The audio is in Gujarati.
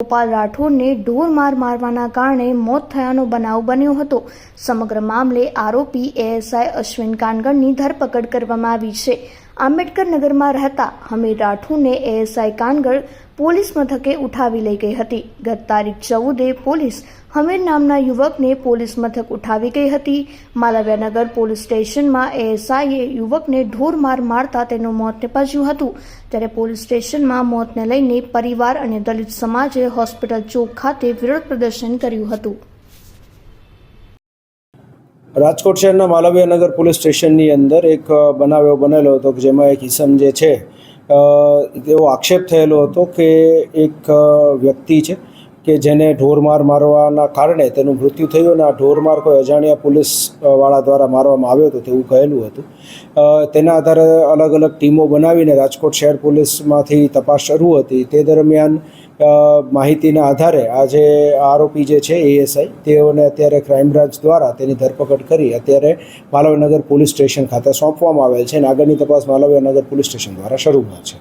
ગોપાલ રાઠોડને ઢોર માર મારવાના કારણે મોત થયાનો બનાવ બન્યો હતો. સમગ્ર મામલે આરોપી એએસઆઈ અશ્વિન કાનગડની ધરપકડ કરવામાં આવી છે. આંબેડકર નગરમાં રહેતા હમીર રાઠુને એએસઆઈ કાનગડ પોલીસ મથકે ઉઠાવી લઈ ગઈ હતી. ગત તારીખ ચૌદે પોલીસ હમીર નામના યુવકને પોલીસ મથક ઉઠાવી ગઈ હતી. માલવ્યાનગર પોલીસ સ્ટેશનમાં એએસઆઈએ યુવકને ઢોર માર મારતા તેનું મોત નિપજ્યું હતું. ત્યારે પોલીસ સ્ટેશનમાં મોતને લઈને પરિવાર અને દલિત સમાજે હોસ્પિટલ ચોક ખાતે વિરોધ પ્રદર્શન કર્યું હતું. રાજકોટ શહેરના માલવ્યનગર પોલીસ સ્ટેશનની અંદર એક બનાવ એવો બનેલો હતો કે જેમાં એક ઇસમ જે છે એવો આક્ષેપ થયેલો હતો કે એક વ્યક્તિ છે કે જેને ઢોરમાર મારવાના કારણે તેનું મૃત્યુ થયું અને આ ઢોરમાર કોઈ અજાણ્યા પોલીસવાળા દ્વારા મારવામાં આવ્યો હતો તેવું કહેલું હતું. તેના આધારે અલગ અલગ ટીમો બનાવીને રાજકોટ શહેર પોલીસમાંથી તપાસ શરૂ હતી. તે દરમિયાન માહિતીના આધારે આજે આરોપી જે છે, એએસઆઈ, તેઓને અત્યારે ક્રાઇમ બ્રાન્ચ દ્વારા તેની ધરપકડ કરી અત્યારે માલવ્યનગર પોલીસ સ્ટેશન ખાતે સોંપવામાં આવેલ છે અને આગળની તપાસ માલવ્યનગર પોલીસ સ્ટેશન દ્વારા શરૂ છે.